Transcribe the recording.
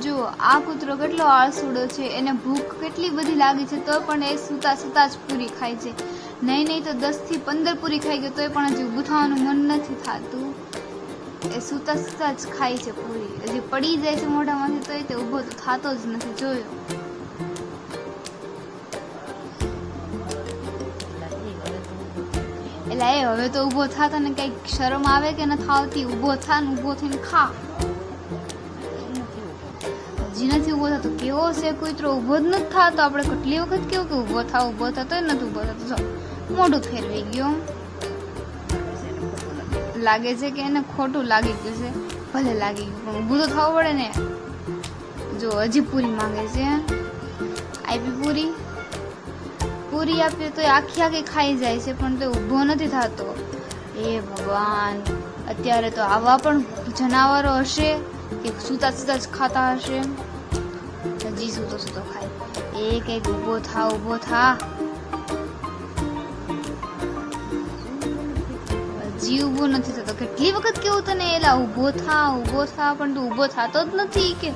જુઓ, આ કૂતરો કેટલો આળસુડો છે, એને ભૂખ કેટલી બધી લાગી છે, તો પણ એ સૂતા સૂતા જ પૂરી ખાય છે. નહીં નહીં, તો દસથી પંદર પૂરી ખાઈ ગયો, તોય પણ હજી ઊભું મન નથી થતું. એ સૂતા સૂતા જ ખાય છે પૂરી. હજી પડી જાય છે મોઢામાંથી, તોય તે ઊભો તો થતો જ નથી, જોયો. એટલે એ હવે તો ઊભો થા તને કંઈક શરમ આવે કે નથી આવતી ઊભો થા ને ઊભો થઈને ખા. હજી નથી ઊભો થતો, કેવો છે કૂતરો ઊભો જ નથી થતો. આપણે કેટલી વખત કેવું કે ઊભો થા ઊભો થતો નથી ઊભો થતો. જો, મોઢું ફેરવી ગયું. લાગે છે કે એને ખોટું લાગી ગયું છે. ભલે લાગી ગયું, પણ ઊભું તો થવું પડે ને. જો, હજી પૂરી માંગે છે. આપી પૂરી? પૂરી આપીએ તો આખી આખી ખાઈ જાય છે, પણ તે ઊભો નથી થતો. એ ભગવાન, અત્યારે તો આવા પણ જનાવરો હશે. કે સૂતા સૂતા જ ખાતા હશે હજી સૂતો સૂતો ખાય એ કંઈક ઊભો થા ઊભો થા હજી ઊભો નથી થતો કેટલી વખત કેવું તને એલા ઊભો થા ઊભો થા પણ તું ઊભો થતો જ નથી કે